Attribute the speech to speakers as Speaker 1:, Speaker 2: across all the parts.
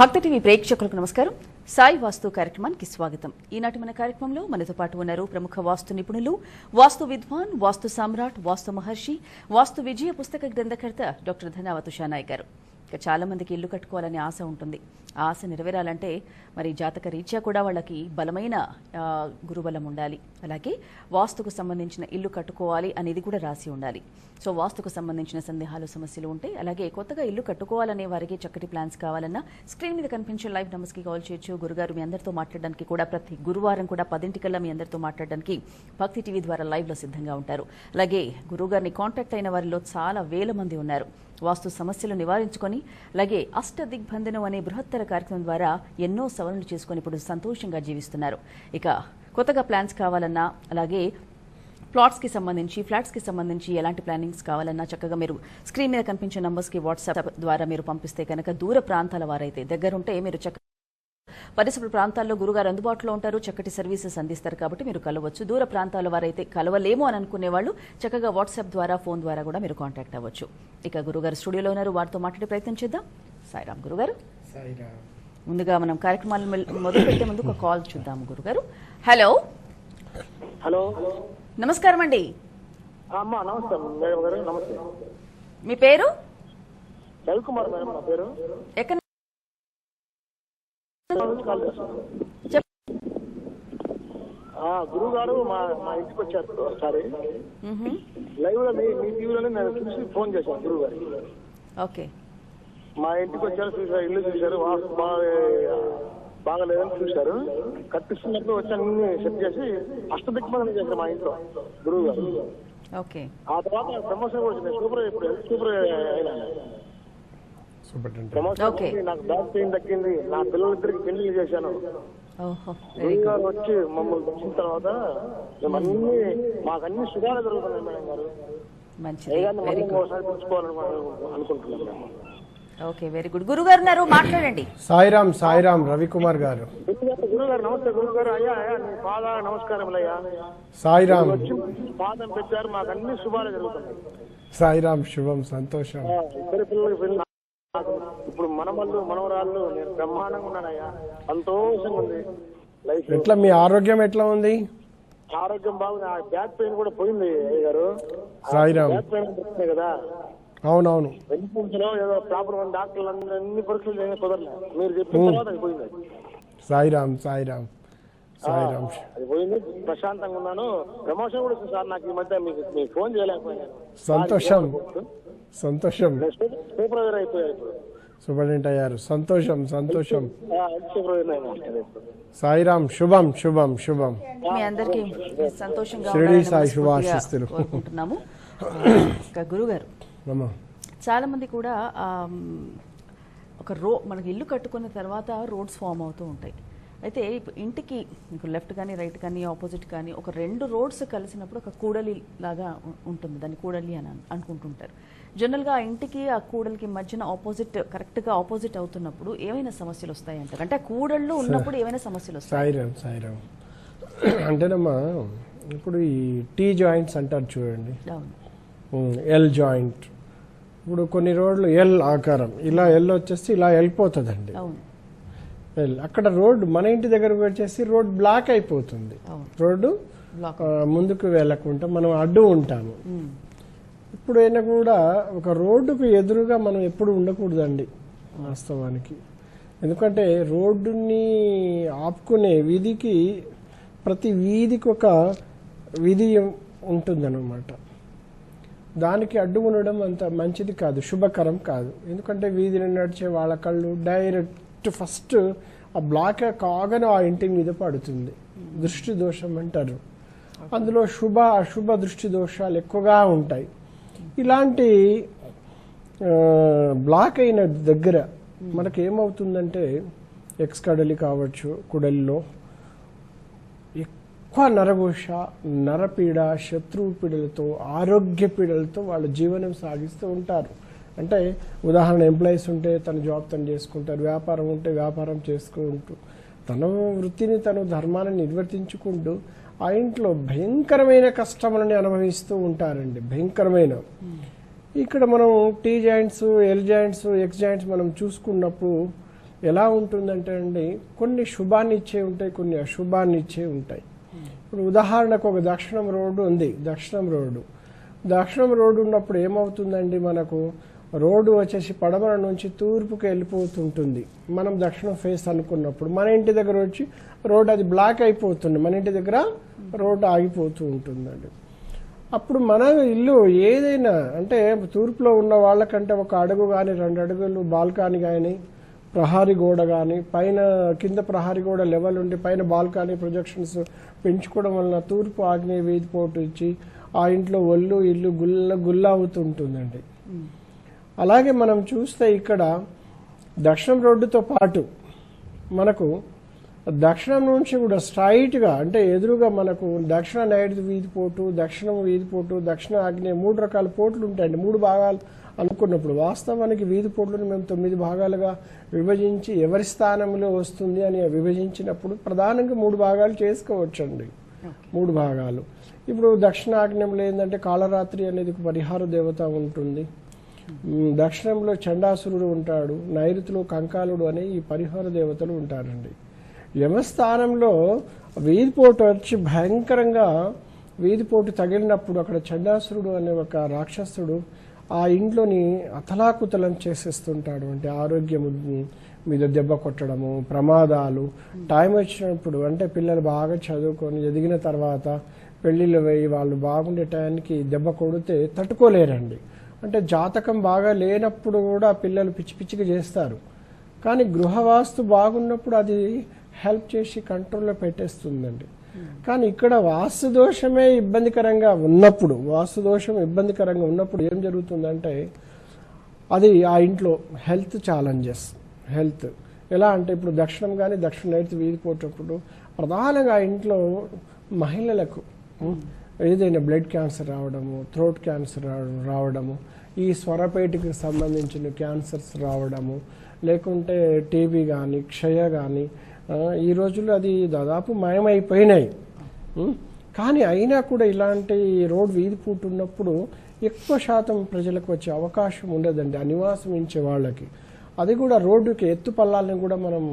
Speaker 1: భక్త TV ప్రేక్షకులకు నమస్కారం. సాయి వాస్తు కార్యక్రమానికి స్వాగతం. ఈనాటి మన కార్యక్రమంలో మనతో పాటు ఉన్నారు ప్రముఖ వాస్తు నిపుణులు వాస్తు విద్వాన్ వాస్తు సామ్రాట్ వాస్తు మహర్షి వాస్తు విజయ పుస్తక గ్రంథకర్త డాక్టర్ ధనావతు షానాయ్ గారు. ఇక చాలా మందికి ఇల్లు కట్టుకోవాలని ఆశ ఉంటుంది. ఆ ఆశ నెరవేరాలంటే మరి జాతక రీత్యా కూడా వాళ్ళకి బలమైన గురుబలం ఉండాలి. అలాగే వాస్తుకు సంబంధించిన ఇల్లు కట్టుకోవాలి అనేది కూడా రాసి ఉండాలి. సో వాస్తుకు సంబంధించిన సందేహాలు సమస్యలు ఉంటాయి అలాగే కొత్తగా ఇల్లు కట్టుకోవాలనే వారికి చక్కటి ప్లాన్స్ కావాలన్నా స్క్రీన్ మీద కనిపించే లైవ్కి కాల్ చేయొచ్చు. గురుగారు మీ అందరితో మాట్లాడడానికి కూడా ప్రతి గురువారం కూడా పదింటికల్లా మీ అందరితో మాట్లాడడానికి భక్తి టీవీ ద్వారా లైవ్లో సిద్ధంగా ఉంటారు. అలాగే గురుగారిని కాంటాక్ట్ అయిన వారిలో చాలా వేల మంది ఉన్నారు. వాస్తు సమస్యలు నివారించుకొని అలాగే అష్ట దిగ్బంధనం అనే బృహత్తర కార్యక్రమం ద్వారా ఎన్నో సవరణలు చేసుకుని ఇప్పుడు సంతోషంగా జీవిస్తున్నారు. ఇక కొత్తగా ప్లాన్స్ కావాలన్నా అలాగే ప్లాట్స్కి సంబంధించి ఫ్లాట్స్కి సంబంధించి ఎలాంటి ప్లానింగ్స్ కావాలన్నా చక్కగా మీరు స్క్రీన్ మీద కనిపించే నంబర్స్కి వాట్సాప్ ద్వారా మీరు పంపిస్తే కనుక దూర ప్రాంతాల వారైతే దగ్గరుంటే మీరు చక్క పరిసర ప్రాంతాల్లో గురుగారు అందుబాటులో ఉంటారు చక్కటి సర్వీసెస్ అందిస్తారు కాబట్టి మీరు కలవచ్చు. దూర ప్రాంతాల వారైతే కలవలేము అని అనుకునే వాళ్ళు చక్కగా వాట్సాప్ ద్వారా ఫోన్ ద్వారా కూడా మీరు కాంటాక్ట్ అవ్వచ్చు. ఇక గురుగారు స్టూడియోలో ఉన్నారు వారితో మాట్లాడే ప్రయత్నం చేద్దాం. సాయిరామ్ గురుగారు.
Speaker 2: సాయిరామ్.
Speaker 1: ముందుగా మనం కార్యక్రమాలు మొదలు పెట్టే ముందు ఒక కాల్ చూద్దాం గురుగారు. హలో.
Speaker 3: హలో.
Speaker 1: నమస్కారం అండి.
Speaker 3: అమ్మ నమస్తే మేడం గారు నమస్తే.
Speaker 1: మీ పేరు?
Speaker 3: రవికుమార్ మేడం నా పేరు.
Speaker 1: ఎక్కడ
Speaker 3: నుంచి కాల్ చేస్తాను
Speaker 1: చెప్
Speaker 3: ఆ, గురువు గారు మా మా ఇంటికి వచ్చారు ఒకసారి. లైవ్లో మీ మీ టీవీలోనే నేను చూసి ఫోన్ చేశాను గురువు గారికి
Speaker 1: ఓకే.
Speaker 3: మా ఇంటికి వచ్చారు చూసారు ఇల్లు చూశారు బాగలేదని చూశారు. కట్టిస్తున్నప్పుడు వచ్చి అన్ని సెట్ చేసి అష్టదిగ్బంధనం చేశారు మా ఇంట్లో గురువు గారు
Speaker 1: ఓకే.
Speaker 3: ఆ తర్వాత ప్రమోషన్ కూడా వచ్చింది. సూపర్ ఇప్పుడు సూపర్ అయినా ప్రమోషన్ నాకు బ్యాక్ పెయిన్ తగ్గింది. నా పిల్లలిద్దరికి పెళ్ళి చేశాను. గారు వచ్చి మమ్మల్ని వచ్చిన తర్వాత మేము అన్ని మాకు అన్ని శుభాలు జరుగుతున్నాయి మేడం గారు
Speaker 1: very good okay very good. గురుగారు ఉన్నారు మాట్లాడండి.
Speaker 2: సాయిరామ్ సాయిరామ్ రవికుమార్ గారు.
Speaker 3: గురుగారు నమస్తే గురుగారు. అయ్యా అయ్యా నీ పాద నమస్కారం అయ్యా.
Speaker 2: సాయిరామ్.
Speaker 3: వచ్చి పాదం పెట్టారు మాకు అన్ని శుభాలు జరుగుతున్నాయి.
Speaker 2: సాయిరామ్ శుభం సంతోషం.
Speaker 3: ఇప్పుడు మనమల్లు మనవరాళ్ళు నేను బ్రహ్మాండంగా ఉన్నానయ్యా. సంతోషంగా ఉంది. లైఫ్
Speaker 2: ఎట్లా మీ ఆరోగ్యం ఎట్లా ఉంది?
Speaker 3: ఆరోగ్యం బాగుంది. ఆ బ్యాక్ పెయిన్ కూడా పోయింది అయ్య గారు.
Speaker 2: సాయిరామ్.
Speaker 3: బ్యాక్ పెయిన్ కదా.
Speaker 2: అవునవును.
Speaker 3: వెన్నుపూసలో ఏదో ప్రాబ్లం డాక్టర్లు అన్ని పరీక్షలు చేయడం కుదరలే. మీరు చెప్పిన తర్వాత పోయింది.
Speaker 2: సాయిరామ్ సాయిరామ్. సాయిరామ్
Speaker 3: అది పోయింది. ప్రశాంతంగా ఉన్నాను. ప్రమోషన్ కూడా వచ్చింది సార్ నాకు ఈ మధ్య. మీకు మీకు ఫోన్ చేయలేకపోయాను.
Speaker 2: సంతోషం. సంతోషం.
Speaker 3: సూపర్వైజర్ ఇప్పుడు.
Speaker 2: సూపరింటెండెంట్ అయ్యారు. సంతోషం సంతోషం. సాయిరామ్ శుభం శుభం శుభం.
Speaker 1: మీ అందరికీ సంతోషంగా
Speaker 2: షిరిడి
Speaker 1: ఉండాలని
Speaker 2: సాయి శుభాశిస్తులు.
Speaker 1: కోరుకుంటున్నాము. గురుగారు చాలా మంది కూడా ఒక రో మనకి ఇల్లు కట్టుకున్న తర్వాత రోడ్స్ ఫామ్ అవుతూ ఉంటాయి. అయితే ఇప్పుడు ఇంటికి మీకు లెఫ్ట్ కానీ రైట్ కానీ ఆపోజిట్ కానీ ఒక రెండు రోడ్స్ కలిసినప్పుడు ఒక కూడలి లాగా ఉంటుంది. దాన్ని కూడలి అని అన్- అనుకుంటుంటారు. జనరల్గా ఆ ఇంటికి ఆ కూడలికి మధ్యన ఆపోజిట్ కరెక్ట్గా ఆపోజిట్ అవుతున్నప్పుడు ఏమైనా సమస్యలు వస్తాయి అంటారు అంటే ఆ కూడళ్ళు ఉన్నప్పుడు ఏమైనా సమస్యలు వస్తాయి?
Speaker 2: సాయిరామ్ సాయిరామ్ అంటేనమ్మా ఇప్పుడు ఈ టీ జాయింట్స్ అంటారు చూడండి. L joint. ఇప్పుడు కొన్ని రోడ్లు ఎల్ ఆకారం. ఇలా ఎల్ వచ్చేసి ఇలా వెళ్ళిపోతుందండి.
Speaker 1: అవును.
Speaker 2: అక్కడ రోడ్ మన ఇంటి దగ్గరకు వచ్చేసి రోడ్ బ్లాక్ అయిపోతుంది. రోడ్డు ముందుకు వెళ్ళకుండా మనం అడ్డు ఉంటాము. ఇప్పుడైనా కూడా ఒక రోడ్డుకు ఎదురుగా మనం ఎప్పుడు ఉండకూడదండి వాస్తవానికి. ఎందుకంటే రోడ్డుని ఆపుకునే వీధికి ప్రతి వీధికి ఒక విధి ఉంటుందన్నమాట. దానికి అడ్డు ఉండడం అంత మంచిది కాదు శుభకరం కాదు. ఎందుకంటే వీధిని నడిచే వాళ్ళ కళ్ళు డైరెక్ట్ ఫస్ట్ ఆ బ్లాక్ కాగానే ఆ ఇంటి మీద పడుతుంది. దృష్టి దోషం అంటారు. అందులో శుభ అశుభ దృష్టి దోషాలు ఎక్కువగా ఉంటాయి. ఇలాంటి బ్లాక్ అయిన దగ్గర మనకి ఏమవుతుందంటే ఎక్స్ కడలి కావచ్చు కుడలిలో ఎక్కువ నరఘోష నరపీడ శత్రువు పీడలతో ఆరోగ్య పీడలతో వాళ్ళు జీవనం సాగిస్తూ ఉంటారు. అంటే ఉదాహరణ ఎంప్లాయీస్ ఉంటే తన జాబ్ తను చేసుకుంటారు వ్యాపారం ఉంటే వ్యాపారం చేసుకుంటూ తన వృత్తిని తను ధర్మాన్ని నిర్వర్తించుకుంటూ ఆ ఇంట్లో భయంకరమైన కష్టములని అనుభవిస్తూ ఉంటారండి భయంకరమైన. ఇక్కడ మనం T joints L joints X joints మనం చూసుకున్నప్పుడు ఎలా ఉంటుందంటే అండి కొన్ని శుభాన్ని ఇచ్చే ఉంటాయి కొన్ని అశుభాన్ని ఇచ్చే ఉంటాయి. ఇప్పుడు ఉదాహరణకు ఒక దక్షిణం రోడ్డు ఉంది దక్షిణం రోడ్డు. దక్షిణం రోడ్డు ఉన్నప్పుడు ఏమవుతుందండి మనకు? రోడ్డు వచ్చేసి పడమర నుంచి తూర్పుకి వెళ్ళిపోతుంటుంది. మనం దక్షిణం ఫేస్ అనుకున్నప్పుడు మన ఇంటి దగ్గర వచ్చి రోడ్డు అది బ్లాక్ అయిపోతుంది. మన ఇంటి దగ్గర రోడ్డు ఆగిపోతూ ఉంటుందండి. అప్పుడు మన ఇల్లు ఏదైనా అంటే తూర్పులో ఉన్న వాళ్ళకంటే ఒక అడుగు కానీ రెండు అడుగులు బాల్కానీ కానీ ప్రహారీ గోడ కానీ పైన కింద ప్రహారీ గోడ లెవెల్ ఉండి పైన బాల్కానీ ప్రొజెక్షన్స్ పెంచుకోవడం వలన తూర్పు ఆగ్నేయ వీధి పోటు ఇచ్చి ఆ ఇంట్లో ఒళ్ళు ఇల్లు గుల్ల గుల్ల అవుతుంటుందండి. అలాగే మనం చూస్తే ఇక్కడ దక్షిణం రోడ్డుతో పాటు మనకు దక్షిణం నుంచి కూడా స్ట్రైట్గా అంటే ఎదురుగా మనకు దక్షిణ నైరుతి వీధి పోటు దక్షిణం వీధి పోటు దక్షిణ ఆగ్నేయ మూడు రకాల పోట్లు ఉంటాయండి. మూడు భాగాలు అనుకున్నప్పుడు వాస్తవానికి వీధి పోట్లను మేము తొమ్మిది భాగాలుగా విభజించి ఎవరి స్థానంలో వస్తుంది అని విభజించినప్పుడు ప్రధానంగా మూడు భాగాలు చేసుకోవచ్చండి. మూడు భాగాలు. ఇప్పుడు దక్షిణాగ్నేయంలో ఏంటంటే కాళరాత్రి అనేది పరిహార దేవత ఉంటుంది. దక్షిణంలో చండాసురుడు ఉంటాడు నైరుతిలో కంకాలుడు అనే ఈ పరిహార దేవతలు ఉంటారండి. యమస్థానంలో వీధిపోటు వచ్చి భయంకరంగా వీధిపోటు తగిలినప్పుడు అక్కడ చండాసురుడు అనే ఒక రాక్షసుడు ఆ ఇంట్లోని అతలాకుతలం చేసేస్తుంటాడు. అంటే ఆరోగ్యం మీద దెబ్బ కొట్టడము ప్రమాదాలు టైం వచ్చినప్పుడు అంటే పిల్లలు బాగా చదువుకొని ఎదిగిన తర్వాత పెళ్ళిళ్ళు వేయి వాళ్ళు బాగుండే టైంకి దెబ్బ కొడితే తట్టుకోలేరండి. అంటే జాతకం బాగా లేనప్పుడు కూడా పిల్లలు పిచ్చి పిచ్చిగా చేస్తారు. కానీ గృహవాస్తు బాగున్నప్పుడు అది హెల్ప్ చేసి కంట్రోల్లో పెట్టేస్తుందండి. కానీ ఇక్కడ వాస్తు దోషమే ఇబ్బందికరంగా ఉన్నప్పుడు వాస్తు దోషం ఇబ్బందికరంగా ఉన్నప్పుడు ఏం జరుగుతుందంటే అది ఆ ఇంట్లో హెల్త్ ఛాలెంజెస్ హెల్త్. ఎలా అంటే ఇప్పుడు దక్షిణం కానీ దక్షిణ నైరుతి వీధిపోయేటప్పుడు ప్రధానంగా ఆ ఇంట్లో మహిళలకు ఏదైనా బ్లడ్ క్యాన్సర్ రావడము థ్రోట్ క్యాన్సర్ రావడము ఈ స్వరపేటికి సంబంధించిన క్యాన్సర్స్ రావడము లేకుంటే టీబీ కానీ క్షయ కానీ ఈ రోజుల్లో అది దాదాపు మాయమైపోయినాయి. కానీ అయినా కూడా ఇలాంటి రోడ్ వీధి పూటున్నప్పుడు ఎక్కువ శాతం ప్రజలకు వచ్చే అవకాశం ఉండదండి అనివాసం ఇచ్చే వాళ్ళకి. అది కూడా రోడ్డుకి ఎత్తు పల్లాలను కూడా మనం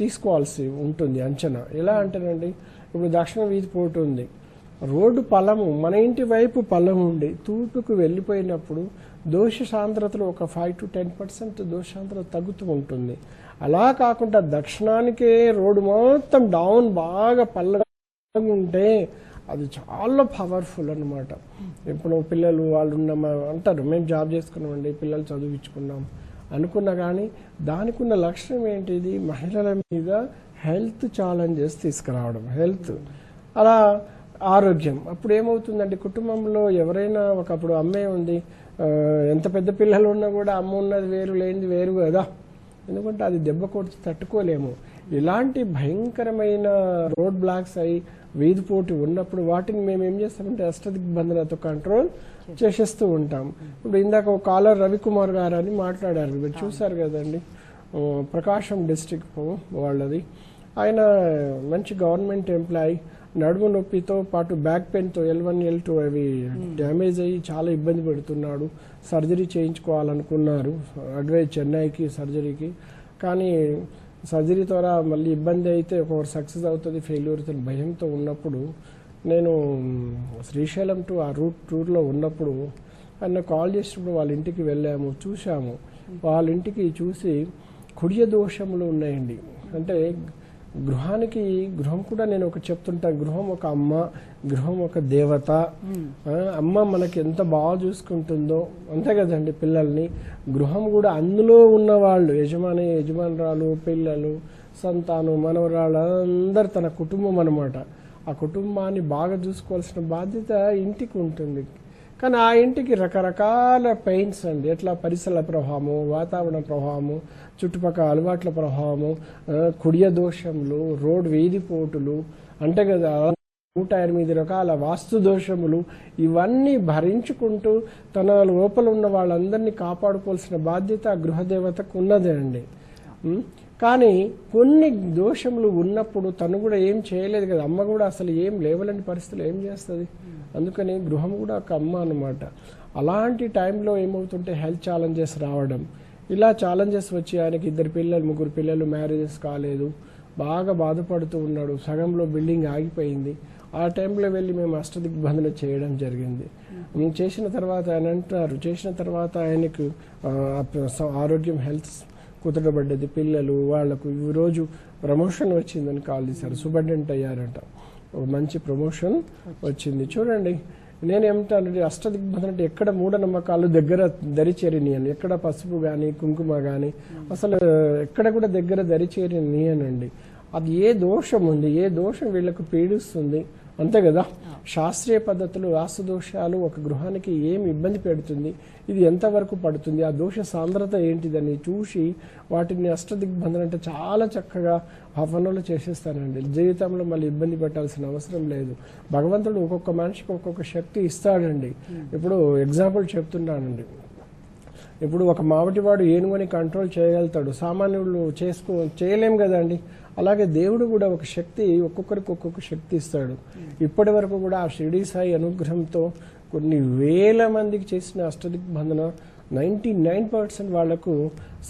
Speaker 2: తీసుకోవాల్సి ఉంటుంది అంచనా. ఎలా అంటేనండి ఇప్పుడు దక్షిణ వీధి పోటు ఉంది. రోడ్డు పలము మన ఇంటి వైపు పలము ఉండి తూర్పుకు వెళ్ళిపోయినప్పుడు దోష సాంద్రతలో ఒక ఫైవ్ టు టెన్ పర్సెంట్ దోషాంతరత తగ్గుతూ ఉంటుంది. అలా కాకుండా దక్షిణానికే రోడ్డు మొత్తం డౌన్ బాగా పల్ల ఉంటే అది చాలా పవర్ఫుల్ అనమాట ఇప్పుడు పిల్లలు వాళ్ళు ఉన్న అంటారు మేము జాబ్ చేసుకున్నామండి పిల్లలు చదివించుకున్నాం అనుకున్నా కానీ దానికి ఉన్న లక్ష్యం ఏంటిది? మహిళల మీద హెల్త్ ఛాలెంజెస్ తీసుకురావడం హెల్త్ అలా ఆరోగ్యం. అప్పుడు ఏమవుతుందంటే కుటుంబంలో ఎవరైనా ఒకప్పుడు అమ్మే ఉంది ఎంత పెద్ద పిల్లలు ఉన్నా కూడా అమ్మ ఉన్నది వేరు లేనిది వేరు కదా. ఎందుకంటే అది దెబ్బ కొడితే తట్టుకోలేము. ఇలాంటి భయంకరమైన రోడ్ బ్లాక్స్ అయి వీధి పోటీ ఉన్నప్పుడు వాటిని మేము ఏం చేస్తామంటే అష్టదిగ్బంధనతో కంట్రోల్ చేసేస్తూ ఉంటాం. ఇప్పుడు ఇందాక ఒక కాలర్ రవికుమార్ గారు అని మాట్లాడారు. మీరు చూశారు కదండి. ప్రకాశం డిస్టిక్ వాళ్ళది. ఆయన మంచి గవర్నమెంట్ ఎంప్లాయీ. నడుము నొప్పితో పాటు బ్యాక్ పెయిన్తో ఎల్ వన్ ఎల్ టూ అవి డ్యామేజ్ అయ్యి చాలా ఇబ్బంది పెడుతున్నాడు. సర్జరీ చేయించుకోవాలనుకున్నారు. అడ్వైజ్ చెన్నైకి సర్జరీకి. కానీ సర్జరీ ద్వారా మళ్ళీ ఇబ్బంది అయితే ఒకసారి సక్సెస్ అవుతుంది ఫెయిల్యూర్ అవుతుంది భయంతో ఉన్నప్పుడు నేను శ్రీశైలం టు ఆ రూట్ టూర్లో ఉన్నప్పుడు ఆయన కాల్ చేసినప్పుడు వాళ్ళ ఇంటికి వెళ్ళాము చూసాము వాళ్ళ ఇంటికి చూసి కుడియ దోషములు ఉన్నాయండి. అంటే గృహానికి గృహం కూడా నేను ఒక చెప్తుంటా గృహం ఒక అమ్మ గృహం ఒక దేవత. ఆ, అమ్మ మనకి ఎంత బాగా చూసుకుంటుందో అంతే కదండి పిల్లల్ని. గృహం కూడా అందులో ఉన్న వాళ్ళు యజమాని యజమానురాలు పిల్లలు సంతానం మనవరాళ్ళు అందరు తన కుటుంబం అన్నమాట. ఆ కుటుంబాన్ని బాగా చూసుకోవాల్సిన బాధ్యత ఇంటికి ఉంటుంది. కానీ ఆ ఇంటికి రకరకాల పెయింట్స్ అండి. ఎట్లా? పరిసర ప్రభావము వాతావరణ ప్రభావము చుట్టుపక్కల అలవాట్ల ప్రభావము కుడియ దోషములు రోడ్ వీధిపోటులు అంటే కదా నూట ఎనిమిది రకాల వాస్తు దోషములు ఇవన్నీ భరించుకుంటూ తన లోపల ఉన్న వాళ్ళందరినీ కాపాడుకోవాల్సిన బాధ్యత గృహదేవతకు ఉన్నదే అండి. కానీ కొన్ని దోషములు ఉన్నప్పుడు తను కూడా ఏం చేయలేదు కదా. అమ్మ కూడా అసలు ఏం లేవలేని పరిస్థితులు ఏం చేస్తుంది? అందుకని గృహం కూడా ఒక అమ్మ అనమాట అలాంటి టైంలో ఏమవుతుంటే హెల్త్ ఛాలెంజెస్ రావడం. ఇలా ఛాలెంజెస్ వచ్చి ఆయనకి ఇద్దరు పిల్లలు ముగ్గురు పిల్లలు మ్యారేజెస్ కాలేదు. బాగా బాధపడుతూ ఉన్నాడు. సగంలో బిల్డింగ్ ఆగిపోయింది. ఆ టైంలో వెళ్ళి మేము అష్టదిగ్బంధన చేయడం జరిగింది. చేసిన తర్వాత ఆయన అంటారు చేసిన తర్వాత ఆయనకు ఆరోగ్యం హెల్త్ కుదరబడ్డది. పిల్లలు వాళ్ళకు ఈరోజు ప్రమోషన్ వచ్చిందని కాల్ చేశారు. సుబర్డెంట్ అయ్యారంట. ఒక మంచి ప్రమోషన్ వచ్చింది. చూడండి నేను అష్టదిగ్బంధన అంటే ఎక్కడ మూఢనమ్మకాలు దగ్గర దరిచేరినియను ఎక్కడ పసుపు కానీ కుంకుమ కానీ అసలు ఎక్కడ కూడా దగ్గర దరిచేరినియనండి. అది ఏ దోషం ఉంది ఏ దోషం వీళ్ళకు పీడిస్తుంది? అంతే కదా? శాస్త్రీయ పద్ధతులు రాసదోషాలు దోషాలు ఒక గృహానికి ఏమి ఇబ్బంది పెడుతుంది? ఇది ఎంతవరకు పడుతుంది? ఆ దోష సాంద్రత ఏంటిదని చూసి వాటిని అష్టదిగ్బంధన అంటే చాలా చక్కగా హాఫ్ చేసేస్తానండి. జీవితంలో మళ్ళీ ఇబ్బంది పెట్టాల్సిన అవసరం లేదు. భగవంతుడు ఒక్కొక్క మనిషికి ఒక్కొక్క శక్తి ఇస్తాడండి. ఇప్పుడు ఎగ్జాంపుల్ చెప్తున్నానండి. ఇప్పుడు ఒక మావటివాడు ఏనుగుని కంట్రోల్ చేయగలుగుతాడు. సామాన్యులు చేసుకో చేయలేం కదండి? అలాగే దేవుడు కూడా ఒక శక్తి ఒక్కొక్కరికి ఒక్కొక్క శక్తి ఇస్తాడు. ఇప్పటి వరకు కూడా ఆ షిరిడి సాయి అనుగ్రహంతో కొన్ని వేల మందికి చేసిన అష్టదిగ్బంధన నైంటీ నైన్ పర్సెంట్ వాళ్ళకు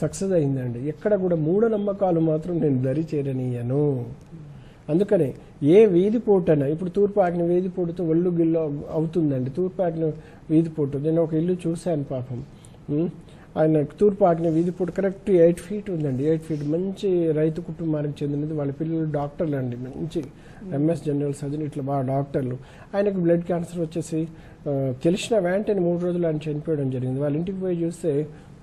Speaker 2: సక్సెస్ అయిందండి. ఎక్కడ కూడా మూఢనమ్మకాలు మాత్రం నేను దరి చేరనీయను అందుకనే ఏ వీధిపోటైనా ఇప్పుడు తూర్పాకిన ఆజ్ఞ వీధి పోటుతో ఒళ్ళు గిల్లు అవుతుందండి. తూర్పాకిన వీధి పోటు నేను ఒక ఇల్లు చూశాను పాపం. ఆయన తూర్పు ఆజ్ఞ వీధి పోటు కరెక్ట్ ఎయిట్ ఫీట్ ఉందండి. ఎయిట్ ఫీట్ మంచి రైతు కుటుంబానికి చెందినది. వాళ్ళ పిల్లలు డాక్టర్లు అండి. మంచి ఎంఎస్ జనరల్ సర్జన్ ఇట్లా బాగా డాక్టర్లు. ఆయనకు బ్లడ్ క్యాన్సర్ వచ్చేసి తెలిసిన వెంటనే మూడు రోజులు ఆయన చనిపోవడం జరిగింది. వాళ్ళ ఇంటికి పోయి చూస్తే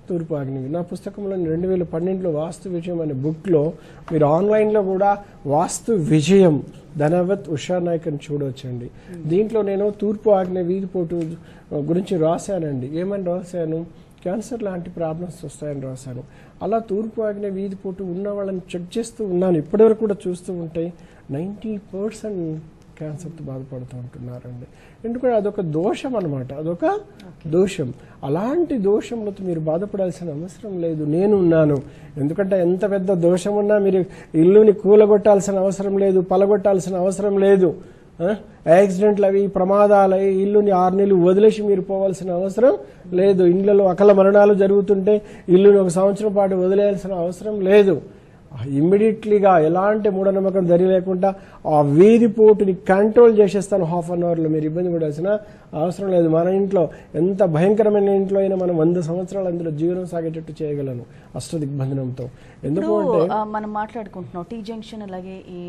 Speaker 2: తూర్పు ఆగ్నేయం నా పుస్తకంలో రెండు వేల పన్నెండులో వాస్తు విజయం అనే బుక్లో మీరు ఆన్లైన్లో కూడా వాస్తు విజయం ధనవత్ ఉషా నాయక్ అని చూడవచ్చండి దీంట్లో నేను తూర్పు ఆగ్నేయ వీధిపోటు గురించి రాశానండి. ఏమని రాశాను? క్యాన్సర్ లాంటి ప్రాబ్లమ్స్ వస్తాయని రాశాను. అలా తూర్పు ఆగ్నేయ వీధిపోటు ఉన్న వాళ్ళని చెక్ చేస్తూ ఉన్నాను. ఇప్పటివరకు కూడా చూస్తూ ఉంటే నైంటీ పర్సెంట్ క్యాన్సర్తో బాధపడుతూ ఉంటున్నారండి. ఎందుకంటే అదొక దోషం అనమాట అదొక దోషం. అలాంటి దోషంలో మీరు బాధపడాల్సిన అవసరం లేదు. నేను ఉన్నాను ఎందుకంటే ఎంత పెద్ద దోషం ఉన్నా మీరు ఇల్లుని కూలగొట్టాల్సిన అవసరం లేదు పలగొట్టాల్సిన అవసరం లేదు? యాక్సిడెంట్లు అవి ప్రమాదాలు అవి ఇల్లుని ఆరు నెలలు వదిలేసి మీరు పోవాల్సిన అవసరం లేదు. ఇండ్లలో అకల మరణాలు జరుగుతుంటే ఇల్లుని ఒక సంవత్సరం పాటు వదిలేయాల్సిన అవసరం లేదు. ఇమ్మీడియట్లీగా ఎలాంటి మూఢనమ్మకం దరి లేకుండా ఆ వీధి పోటుని కంట్రోల్ చేసేస్తాను హాఫ్ అన్ అవర్లో. మీరు ఇబ్బంది పడాల్సిన అవసరం లేదు. మన ఇంట్లో ఎంత భయంకరమైన ఇంట్లో అయినా మనం వంద సంవత్సరాలు అందులో జీవనం సాగేటట్టు చేయగలను అష్టదిగ్బంధనంతో. ఎందుకు
Speaker 1: మనం మాట్లాడుకుంటున్నాం. టీ జంక్షన్ అలాగే ఈ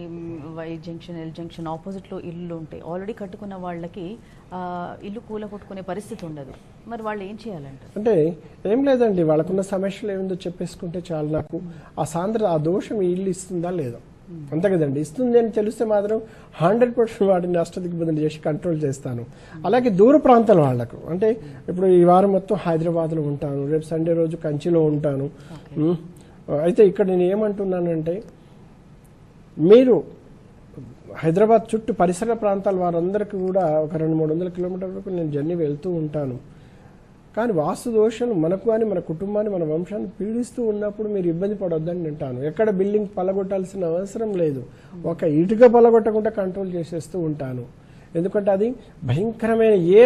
Speaker 1: వై జంక్షన్ ఎల్ జంక్షన్ ఆపోజిట్లో ఇల్లు ఉంటాయి. ఆల్రెడీ కట్టుకున్న వాళ్ళకి ఇల్లు కూల కొట్టుకునే పరిస్థితి ఉండదు. మరి వాళ్ళు ఏం చేయాలంటారు
Speaker 2: అంటే ఏం లేదండి వాళ్ళకున్న సమస్యలు ఏమిందో చెప్పేసుకుంటే చాలు నాకు. ఆ సాంద్ర ఆ దోషం ఈ ఇల్లు ఇస్తుందా లేదా? అంతే కదండి ఇస్తుంది అని తెలిస్తే మాత్రం హండ్రెడ్ పర్సెంట్ వాటిని అష్టదిగ్బంధన చేసి కంట్రోల్ చేస్తాను. అలాగే దూర ప్రాంతాల వాళ్ళకు అంటే ఇప్పుడు ఈ వారం మొత్తం హైదరాబాద్లో ఉంటాను రేపు సండే రోజు కంచిలో ఉంటాను. ఉం. అయితే ఇక్కడ నేను ఏమంటున్నానంటే మీరు హైదరాబాద్ చుట్టూ పరిసర ప్రాంతాల వారందరికీ కూడా ఒక రెండు మూడు వందల కిలోమీటర్ల వరకు నేను జర్నీ వెళ్తూ ఉంటాను. కానీ వాస్తు దోషాలు మనకు కానీ మన కుటుంబాన్ని మన వంశాన్ని పీడిస్తూ ఉన్నప్పుడు మీరు ఇబ్బంది పడొద్దని వింటాను ఎక్కడ బిల్డింగ్ పలగొట్టాల్సిన అవసరం లేదు. ఒక ఇటుక పలగొట్టకుండా కంట్రోల్ చేసేస్తూ ఉంటాను. ఎందుకంటే అది భయంకరమైన ఏ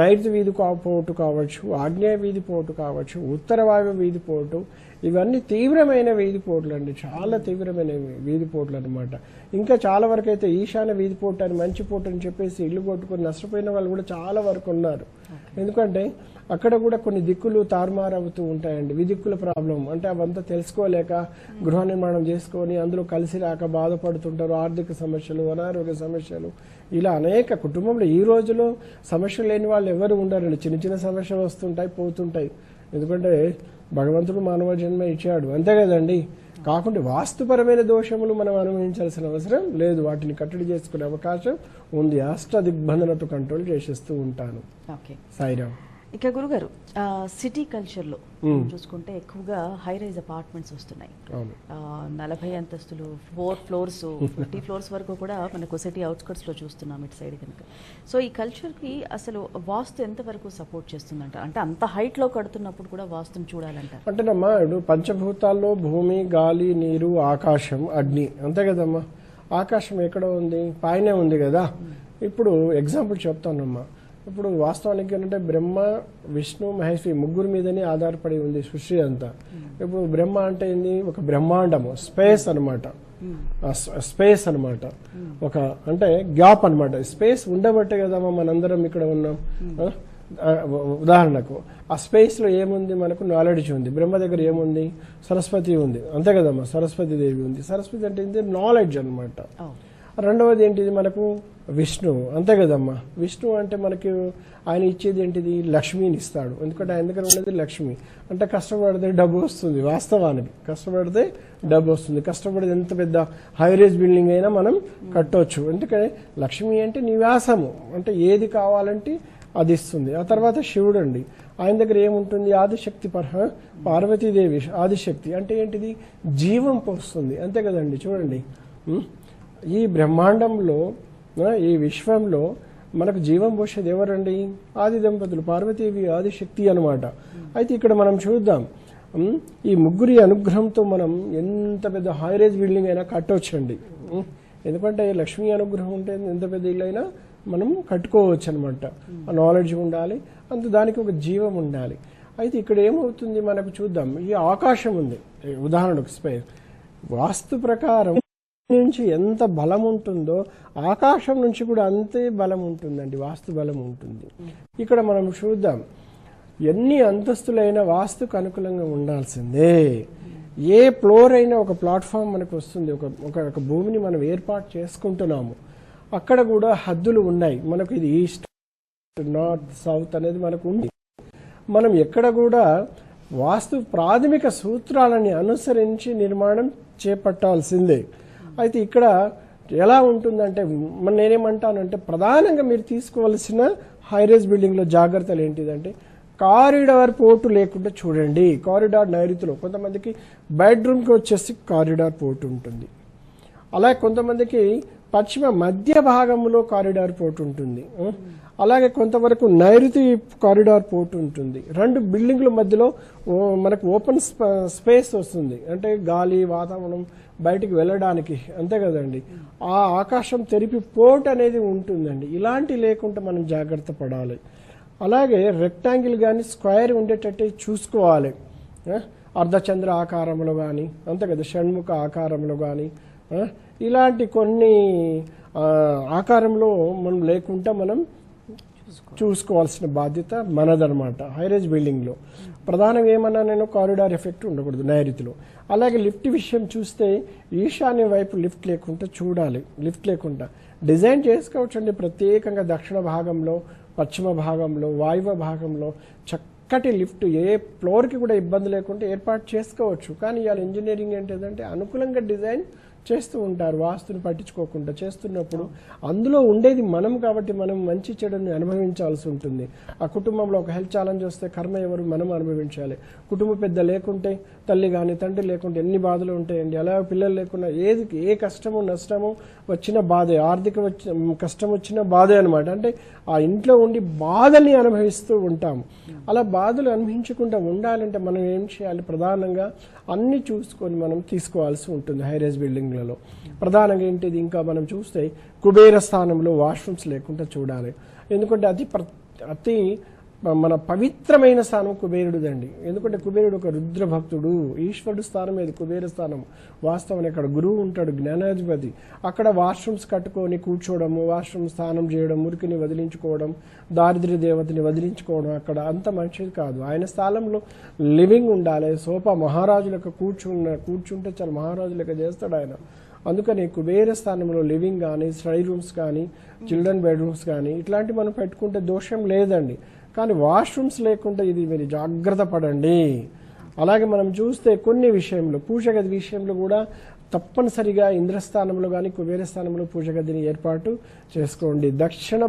Speaker 2: నైరుతి వీధి పోటు కావచ్చు ఆగ్నేయ వీధి పోటు కావచ్చు ఉత్తర వాయు వీధి పోటు ఇవన్నీ తీవ్రమైన వీధి పోట్లు అండి చాలా తీవ్రమైన వీధి పోట్లు అనమాట ఇంకా చాలా వరకు అయితే ఈశాన్య వీధి పోటు అని మంచి పోటు అని చెప్పేసి ఇల్లు కొట్టుకొని నష్టపోయిన వాళ్ళు కూడా చాలా వరకు ఉన్నారు. ఎందుకంటే అక్కడ కూడా కొన్ని దిక్కులు తారుమారవుతూ ఉంటాయండి. విదిక్కుల ప్రాబ్లం అంటే అవంతా తెలుసుకోలేక గృహ నిర్మాణం చేసుకొని అందులో కలిసి రాక బాధపడుతుంటారు. ఆర్థిక సమస్యలు అనారోగ్య సమస్యలు. ఇలా అనేక కుటుంబంలో ఈ రోజులో సమస్యలు లేని వాళ్ళు ఎవరు ఉండరండి. చిన్న చిన్న సమస్యలు వస్తుంటాయి పోతుంటాయి. ఎందుకంటే భగవంతుడు మానవ జన్మ ఇచ్చాడు. అంతే కదండి? కాకుండా వాస్తుపరమైన దోషములు మనం అనుభవించాల్సిన అవసరం లేదు. వాటిని కట్టడి చేసుకునే అవకాశం ఉంది. అష్ట దిగ్బంధనతో కంట్రోల్ చేసేస్తూ ఉంటాను.
Speaker 1: ఓకే.
Speaker 2: సాయిరామ్.
Speaker 1: ఇక గురుగారు సిటీ కల్చర్లో చూసుకుంటే ఎక్కువగా హై రైజ్ అపార్ట్మెంట్స్ వస్తున్నాయి. నలభై అంతస్తులు ఫోర్ ఫ్లోర్స్ ఫిఫ్టీ ఫ్లోర్స్ వరకు కూడా మనకు సిటీ అవుట్స్కట్స్లో చూస్తున్నాం ఇటు సైడ్ కనుక. సో ఈ కల్చర్కి అసలు వాస్తు ఎంతవరకు సపోర్ట్ చేస్తుందంట? అంటే అంత హైట్లో కడుతున్నప్పుడు కూడా వాస్తుని చూడాలంటారు
Speaker 2: అంటేనమ్మా ఇప్పుడు పంచభూతాల్లో భూమి గాలి నీరు ఆకాశం అగ్ని అంతే కదమ్మా. ఆకాశం ఎక్కడ ఉంది పైనే ఉంది కదా. ఇప్పుడు ఎగ్జాంపుల్ చెప్తానమ్మా. ఇప్పుడు వాస్తవానికి ఏంటంటే బ్రహ్మ విష్ణు మహేశ్వరి ముగ్గురు మీదనే ఆధారపడి ఉంది సృష్టి అంతా. ఇప్పుడు బ్రహ్మ అంటే ఏంది? ఒక బ్రహ్మాండము స్పేస్ అన్నమాట. స్పేస్ అన్నమాట. ఒక అంటే గ్యాప్ అన్నమాట. స్పేస్ ఉండబట్టే కదమ్మా మనందరం ఇక్కడ ఉన్నాం. ఉదాహరణకు ఆ స్పేస్లో ఏముంది? మనకు నాలెడ్జ్ ఉంది. బ్రహ్మ దగ్గర ఏముంది? సరస్వతి ఉంది. అంతే కదమ్మా సరస్వతి దేవి ఉంది. సరస్వతి అంటే నాలెడ్జ్ అన్నమాట. రెండవది ఏంటిది మనకు? విష్ణు. అంతే కదమ్మా. విష్ణు అంటే మనకి ఆయన ఇచ్చేది ఏంటిది? లక్ష్మిని ఇస్తాడు. ఎందుకంటే ఆయన దగ్గర ఉన్నది లక్ష్మి. అంటే కష్టపడితే డబ్బు వస్తుంది వాస్తవానికి. కష్టపడితే డబ్బు వస్తుంది. కష్టపడితే ఎంత పెద్ద హైరేజ్ బిల్డింగ్ అయినా మనం కట్టవచ్చు ఎందుకంటే లక్ష్మి అంటే నివాసము. అంటే ఏది కావాలంటే అది ఇస్తుంది. ఆ తర్వాత శివుడు అండి. ఆయన దగ్గర ఏముంటుంది? ఆదిశక్తి పర్హ పార్వతీదేవి ఆదిశక్తి. అంటే ఏంటిది? జీవం పోస్తుంది. అంతే కదండి. చూడండి. ఈ బ్రహ్మాండంలో ఈ విశ్వంలో మనకు జీవం పోసేది ఎవరండి? ఆది దంపతులు పార్వతీవి ఆదిశక్తి అనమాట అయితే ఇక్కడ మనం చూద్దాం. ఈ ముగ్గురి అనుగ్రహంతో మనం ఎంత పెద్ద హైరేజ్ బిల్డింగ్ అయినా కట్టవచ్చండి ఎందుకంటే లక్ష్మీ అనుగ్రహం ఉంటే ఎంత పెద్ద ఇల్లు అయినా మనం కట్టుకోవచ్చు అనమాట ఆ నాలెడ్జ్ ఉండాలి అంత దానికి ఒక జీవం ఉండాలి. అయితే ఇక్కడ ఏమవుతుంది మనకు చూద్దాం. ఈ ఆకాశం ఉంది. ఉదాహరణకు స్పేస్ వాస్తు ప్రకారం నుంచి ఎంత బలం ఉంటుందో ఆకాశం నుంచి కూడా అంతే బలం ఉంటుందండి వాస్తు బలం ఉంటుంది. ఇక్కడ మనం చూద్దాం. ఎన్ని అంతస్తులైన వాస్తుకు అనుకూలంగా ఉండాల్సిందే. ఏ ఫ్లోర్ అయినా ఒక ప్లాట్ఫామ్ మనకు వస్తుంది ఒక ఒక ఒక భూమిని మనం ఏర్పాటు చేసుకుంటున్నాము. అక్కడ కూడా హద్దులు ఉన్నాయి. మనకు ఇది ఈస్ట్ నార్త్ సౌత్ అనేది మనకు ఉంది. మనం ఎక్కడ కూడా వాస్తు ప్రాథమిక సూత్రాలని అనుసరించి నిర్మాణం చేపట్టాల్సిందే. అయితే ఇక్కడ ఎలా ఉంటుందంటే నేనేమంటానంటే ప్రధానంగా మీరు తీసుకోవాల్సిన హైరేజ్ బిల్డింగ్లో జాగ్రత్తలు ఏంటిదంటే కారిడార్ పోర్టు లేకుండా చూడండి. కారిడార్ నైరుతిలో కొంతమందికి బెడ్రూమ్కి వచ్చేసి కారిడార్ పోర్టు ఉంటుంది. అలాగే కొంతమందికి పశ్చిమ మధ్య భాగంలో కారిడార్ పోర్ట్ ఉంటుంది. అలాగే కొంతవరకు నైరుతి కారిడార్ పోర్ట్ ఉంటుంది. రెండు బిల్డింగ్ల మధ్యలో మనకు ఓపెన్ స్పేస్ వస్తుంది. అంటే గాలి వాతావరణం బయటికి వెళ్ళడానికి. అంతే కదండి. ఆ ఆకాశం తెరిపి పోర్ట్ అనేది ఉంటుందండి. ఇలాంటి లేకుండా మనం జాగ్రత్త పడాలి. అలాగే రెక్టాంగిల్ కానీ స్క్వేర్ ఉండేటట్టు చూసుకోవాలి. అర్ధచంద్ర ఆకారంలో కానీ అంతే కదా షణ్ముఖ ఆకారంలో కానీ ఇలాంటి కొన్ని ఆకారంలో మనం లేకుండా మనం చూసుకోవాల్సిన బాధ్యత మనదనమాట హైరేజ్ బిల్డింగ్లో ప్రధానంగా ఏమన్నా నేను కారిడార్ ఎఫెక్ట్ ఉండకూడదు నైరుతిలో. అలాగే లిఫ్ట్ విషయం చూస్తే ఈశాన్య వైపు లిఫ్ట్ లేకుండా చూడాలి లిఫ్ట్ లేకుండా. డిజైన్ చేసుకోవచ్చండి ప్రత్యేకంగా దక్షిణ భాగంలో పశ్చిమ భాగంలో వాయువ భాగంలో. చక్కటి లిఫ్ట్ ఏ ఫ్లోర్కి కూడా ఇబ్బంది లేకుండా ఏర్పాటు చేసుకోవచ్చు. కానీ ఇవాళ ఇంజనీరింగ్ ఏంటంటే అనుకూలంగా డిజైన్ చేస్తూ ఉంటారు వాస్తుని పట్టించుకోకుండా చేస్తున్నప్పుడు అందులో ఉండేది మనం కాబట్టి మనం మంచి చెడుని అనుభవించాల్సి ఉంటుంది. ఆ కుటుంబంలో ఒక హెల్త్ ఛాలెంజ్ వస్తే కర్మ ఎవరు మనం అనుభవించాలి. కుటుంబ పెద్ద లేకుంటే తల్లి కానీ తండ్రి లేకుంటే ఎన్ని బాధలు ఉంటాయండి? అలా పిల్లలు లేకుండా ఏది ఏ కష్టము నష్టము వచ్చిన బాధే ఆర్థిక వచ్చి కష్టం వచ్చిన బాధే అనమాట అంటే ఆ ఇంట్లో ఉండి బాధని అనుభవిస్తూ ఉంటాం. అలా బాధలు అనుభవించకుండా ఉండాలంటే మనం ఏం చేయాలి? ప్రధానంగా అన్ని చూసుకొని మనం తీసుకోవాల్సి ఉంటుంది హైరేజ్ బిల్డింగ్లలో ప్రధానంగా ఏంటిది? ఇంకా మనం చూస్తే కుబేర స్థానంలో వాష్రూమ్స్ లేకుండా చూడాలి. ఎందుకంటే అతి అతి మన పవిత్రమైన స్థానం కుబేరుడుదండి. ఎందుకంటే కుబేరుడు ఒక రుద్ర భక్తుడు ఈశ్వరుడు స్థానం ఏది? కుబేర స్థానం. వాస్తవానికి అక్కడ గురువు ఉంటాడు జ్ఞానాధిపతి. అక్కడ వాష్రూమ్స్ కట్టుకొని కూర్చోవడము వాష్రూమ్ స్నానం చేయడం మురికిని వదిలించుకోవడం దారిద్ర్య దేవతని వదిలించుకోవడం అక్కడ అంత మంచిది కాదు. ఆయన స్థానంలో లివింగ్ ఉండాలి. సోఫా మహారాజులకు కూర్చున్న కూర్చుంటే చాలా మహారాజులకు చేస్తాడు ఆయన. అందుకని కుబేర స్థానంలో లివింగ్ కానీ స్టడీ రూమ్స్ కానీ చిల్డ్రన్ బెడ్రూమ్స్ కానీ ఇట్లాంటివి మనం పెట్టుకుంటే దోషం లేదండి. కానీ వాష్రూమ్స్ లేకుండా ఇది మీరు జాగ్రత్త పడండి. అలాగే మనం చూస్తే కొన్ని విషయంలో పూజగది విషయంలో కూడా తప్పనిసరిగా ఇంద్రస్థానంలో కానీ కుబేర స్థానంలో పూజగదిని ఏర్పాటు చేసుకోండి. దక్షిణ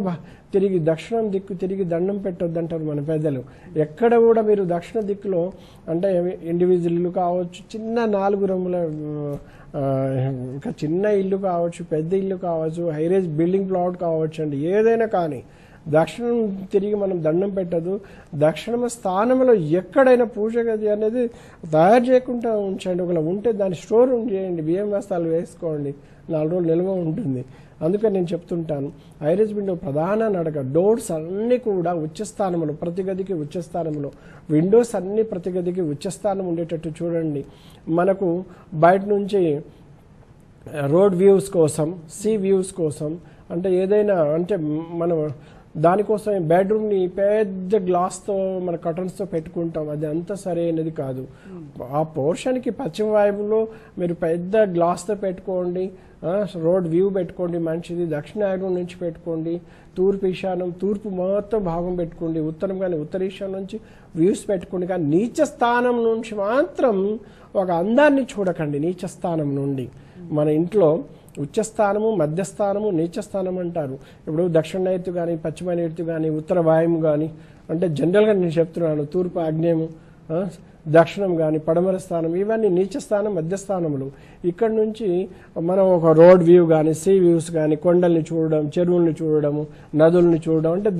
Speaker 2: తిరిగి దక్షిణం దిక్కు తిరిగి దండం పెట్టొద్దంటారు మన పెద్దలు. ఎక్కడ కూడా మీరు దక్షిణ దిక్కులో అంటే ఇండివిజువల్ కావచ్చు చిన్న నాలుగు రంగుల ఇంకా చిన్న ఇల్లు కావచ్చు పెద్ద ఇల్లు కావచ్చు హైరేజ్ బిల్డింగ్ ప్లాట్ కావచ్చు అండి. ఏదైనా కానీ దక్షిణం తిరిగి మనం దండం పెట్టదు. దక్షిణ స్థానంలో ఎక్కడైనా పూజ గది అనేది తయారు చేయకుండా ఉంచండి. ఒకవేళ ఉంటే దాన్ని స్టోర్ రూమ్ చేయండి. బియ్యం వేస్తాలు వేసుకోండి. నాలుగు రోజులు నిల్వ ఉంటుంది. అందుకని నేను చెప్తుంటాను. ఐరిస్ విండో ప్రధాన నడక డోర్స్ అన్నీ కూడా ఉచ్చస్థానంలో ప్రతి గదికి ఉచ్చస్థానంలో విండోస్ అన్ని ప్రతి గదికి ఉచ్చస్థానం ఉండేటట్టు చూడండి. మనకు బయట నుంచి రోడ్ వ్యూస్ కోసం సీ వ్యూస్ కోసం అంటే ఏదైనా అంటే మనం దానికోసం బెడ్రూమ్ని పెద్ద గ్లాస్తో మన కటన్స్తో పెట్టుకుంటాం. అది అంత సరైనది కాదు. ఆ పోర్షన్కి పశ్చిమ వాయువులో మీరు పెద్ద గ్లాస్తో పెట్టుకోండి. రోడ్ వ్యూ పెట్టుకోండి మంచిది. దక్షిణాయనం నుంచి పెట్టుకోండి. తూర్పు ఈశాన్యం తూర్పు మొత్తం భాగం పెట్టుకోండి. ఉత్తరం కానీ ఉత్తర ఈశాన్యం నుంచి వ్యూస్ పెట్టుకోండి. కానీ నీచ స్థానం నుంచి మాత్రం ఒక అందాన్ని చూడకండి నీచ స్థానం నుండి. మన ఇంట్లో ఉచ్చస్థానము మధ్యస్థానము నీచస్థానం అంటారు. ఇప్పుడు దక్షిణ నైరుతి కానీ పశ్చిమ నైరుతి కానీ ఉత్తర వాయుము కానీ అంటే జనరల్గా నేను చెప్తున్నాను తూర్పు ఆగ్నేయము దక్షిణం కానీ పడమర స్థానం ఇవన్నీ నీచ స్థానం మధ్యస్థానములు ఇక్కడ నుంచి మనం ఒక రోడ్ వ్యూ కానీ సీ వ్యూస్ కానీ కొండల్ని చూడడం చెరువుల్ని చూడడము నదుల్ని చూడడం అంటే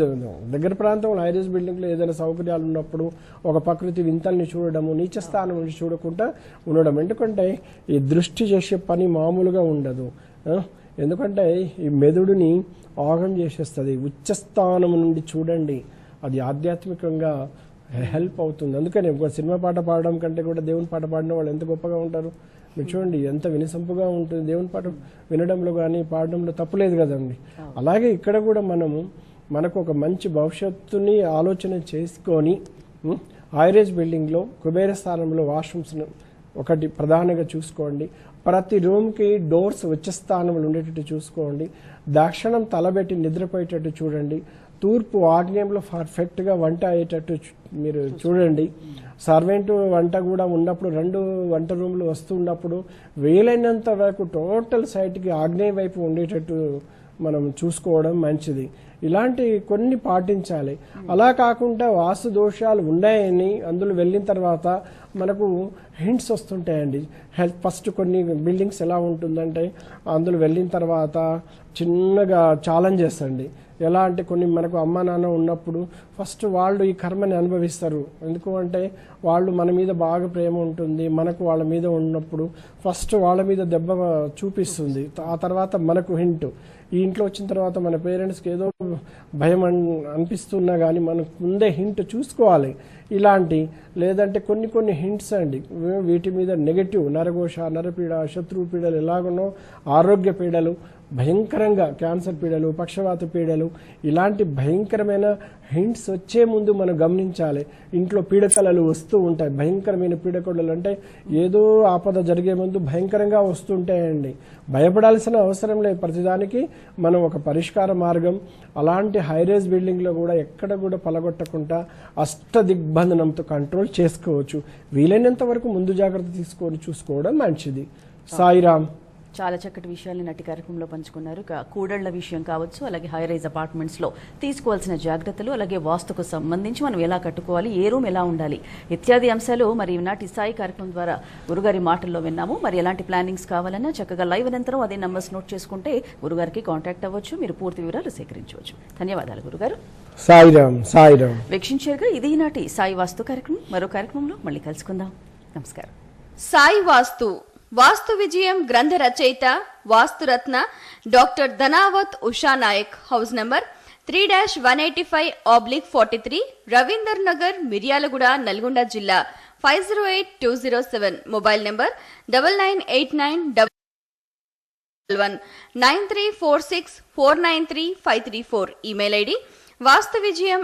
Speaker 2: దగ్గర ప్రాంతంలో హైరేజ్ బిల్డింగ్లో ఏదైనా సౌకర్యాలు ఉన్నప్పుడు ఒక ప్రకృతి వింతల్ని చూడడము నీచ స్థానం నుంచి చూడకుండా ఉండడం. ఎందుకంటే ఈ దృష్టి చేసే పని మామూలుగా ఉండదు. ఎందుకంటే ఈ మెదుడుని ఆగం చేసేస్తుంది. ఉచ్చస్థానం నుండి చూడండి. అది ఆధ్యాత్మికంగా హెల్ప్ అవుతుంది. అందుకని ఒక సినిమా పాట పాడడం కంటే కూడా దేవుని పాట పాడిన వాళ్ళు ఎంత గొప్పగా ఉంటారు. మీరు చూడండి ఎంత వినసంపుగా ఉంటుంది. దేవుని పాట వినడంలో కానీ పాడడంలో తప్పులేదు కదండి. అలాగే ఇక్కడ కూడా మనము మనకు ఒక మంచి భవిష్యత్తుని ఆలోచన చేసుకొని హైరేజ్ బిల్డింగ్లో కుబేర స్థానంలో వాష్రూమ్స్ను ఒకటి ప్రధానంగా చూసుకోండి. ప్రతి రూమ్కి డోర్స్ వచ్చే స్థానంలో ఉండేటట్టు చూసుకోండి. దక్షిణం తలబెట్టి నిద్రపోయేటట్టు చూడండి. తూర్పు ఆగ్నేయంలో పర్ఫెక్ట్గా వంట అయ్యేటట్టు మీరు చూడండి. సర్వెంట్ వంట కూడా ఉన్నప్పుడు రెండు వంట రూమ్లు వస్తున్నప్పుడు వీలైనంత వరకు టోటల్ సైట్కి ఆగ్నేయ వైపు ఉండేటట్టు మనం చూసుకోవడం మంచిది. ఇలాంటి కొన్ని పాటించాలి. అలా కాకుండా వాస్తు దోషాలు ఉన్నాయని అందులో వెళ్ళిన తర్వాత మనకు హింట్స్ వస్తుంటాయండి. హెల్త్ ఫస్ట్ కొన్ని బిల్డింగ్స్ ఎలా ఉంటుందంటే అందులో వెళ్ళిన తర్వాత చిన్నగా ఛాలెంజెస్ అండి. ఎలా అంటే కొన్ని మనకు అమ్మ నాన్న ఉన్నప్పుడు ఫస్ట్ వాళ్ళు ఈ కర్మని అనుభవిస్తారు. ఎందుకు అంటే వాళ్ళు మన మీద బాగా ప్రేమ ఉంటుంది. మనకు వాళ్ళ మీద ఉన్నప్పుడు ఫస్ట్ వాళ్ళ మీద దెబ్బ చూపిస్తుంది. ఆ తర్వాత మనకు హింట్. ఈ ఇంట్లో వచ్చిన తర్వాత మన పేరెంట్స్కి ఏదో భయం అనిపిస్తున్నా కానీ మనకు ముందే హింట్ చూసుకోవాలి. ఇలాంటి లేదంటే కొన్ని కొన్ని హింట్స్ అండి. వీటి మీద నెగటివ్ నరఘోష నరపీడ శత్రువు పీడలు ఎలాగనో ఆరోగ్య పీడలు భయంకరంగా క్యాన్సర్ పీడలు పక్షవాత పీడలు ఇలాంటి భయంకరమైన హింట్స్ వచ్చే ముందు మనం గమనించాలి. ఇంట్లో పీడకలలు వస్తూ ఉంటాయి. భయంకరమైన పీడకలలు అంటే ఏదో ఆపద జరిగే ముందు భయంకరంగా వస్తుంటాయండి. భయపడాల్సిన అవసరం లేదు. ప్రతిదానికి మనం ఒక పరిష్కార మార్గం అలాంటి హైరేజ్ బిల్డింగ్లో కూడా ఎక్కడ కూడా పలగొట్టకుండా అష్ట దిగ్బంధనంతో కంట్రోల్ చేసుకోవచ్చు. వీలైనంత వరకు ముందు జాగ్రత్త తీసుకొని చూసుకోవడం మంచిది. సాయిరామ్.
Speaker 1: చాలా చక్కటి విషయాల్ని నటి కార్యక్రమంలో పంచుకున్నారు. ఇక కూడళ్ళ విషయం కావచ్చు అలాగే హై రైజ్ అపార్ట్మెంట్స్లో తీసుకోవాల్సిన జాగ్రత్తలు అలాగే వాస్తుకు సంబంధించి మనం ఎలా కట్టుకోవాలి ఏ రూమ్ ఎలా ఉండాలి ఇత్యాది అంశాలు మరి ఈనాటి సాయి కార్యక్రమం ద్వారా గురుగారి మాటల్లో విన్నాము. మరి ఎలాంటి ప్లానింగ్స్ కావాలన్నా చక్కగా లైవ్ అనంతరం అదే నంబర్స్ నోట్ చేసుకుంటే గురుగారికి కాంటాక్ట్ అవ్వచ్చు. మీరు పూర్తి వివరాలు సేకరించవచ్చు. ధన్యవాదాలు గురుగారు.
Speaker 2: సాయిరామ్ సాయిరామ్.
Speaker 1: వీక్షించారుగా ఇది ఈనాటి సాయి వాస్తు కార్యక్రమం. మరో కార్యక్రమంలో మళ్ళీ కలుసుకుందాం. నమస్కారం.
Speaker 4: సాయి వాస్తు వాస్తు విజయం గ్రంథ రచయిత Vasturatna doctor Dhanavath Usha Nayak. House number three dash one eighty five oblique forty three Ravinder Nagar Miryalaguda Nalgonda జిల్లా five zero eight two zero seven mobile number double nine eight nine double one nine three four six four nine three five three four email ID Vastu Vijayam